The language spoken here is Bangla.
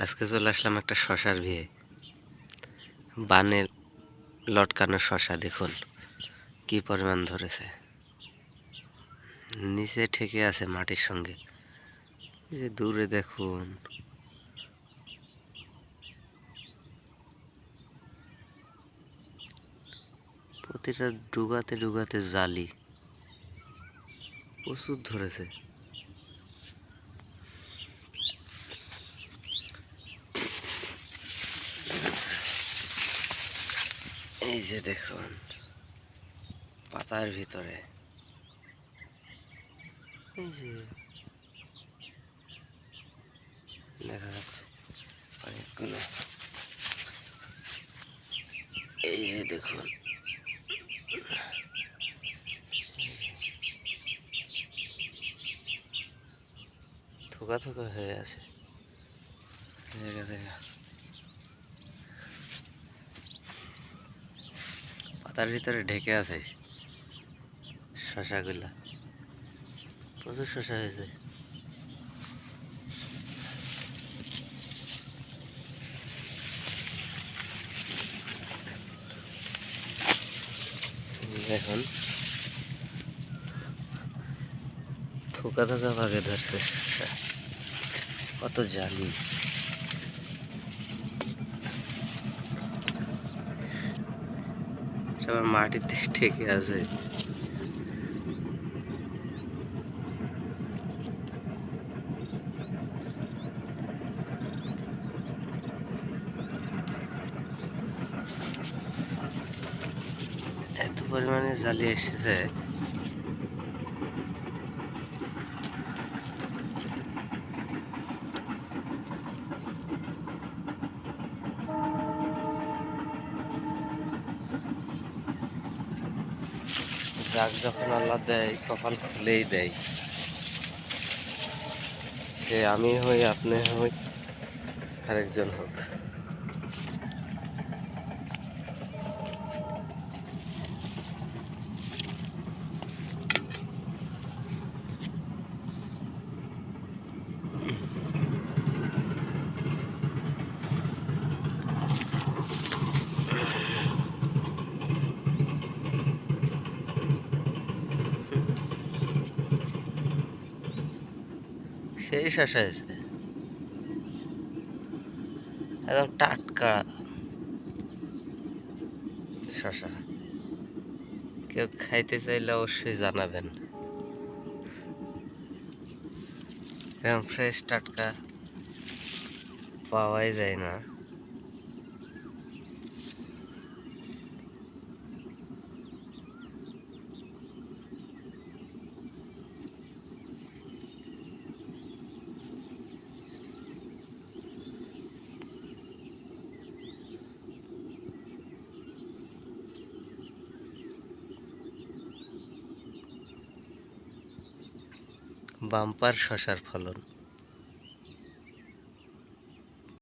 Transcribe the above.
আজকে চলে আসলাম একটা শশার বিয়ে। বানে লটকানো শশা, দেখুন কি পরিমাণ ধরেছে। নিচে ঠেকে আছে মাটির সঙ্গে। যে দূরে দেখুন। প্রতিটা ডুগাতে ডুগাতে জালি। প্রচুর ধরেছে। এই যে দেখুন, পাতার ভিতরে। এই যে দেখা যাচ্ছে অনেকগুলো। এই যে দেখুন। থোকা থোকা হয়ে আছে। দেখা দেখা। পাতার ভিতরে ঢেকে আছে। শশাগুলা। প্রচুর শশা হয়েছে। এখন থোকা থোকা ভাগে ধরছে কত জালি। সবার মাটিতে ঠেকে আছে। এত পরিমাণে জালি এসেছে। যাক যখন আল্লাহ দেয় কপাল খুলেই দেয়। সে আমি হই আপনি হই আরেকজন হোক। সেই শশা হয়েছে। একদম টাটকা শশা কেউ খাইতে চাইলে অবশ্যই জানাবেন। এরকম ফ্রেশ টাটকা পাওয়াই যায় না। বাম্পার শশার ফলন।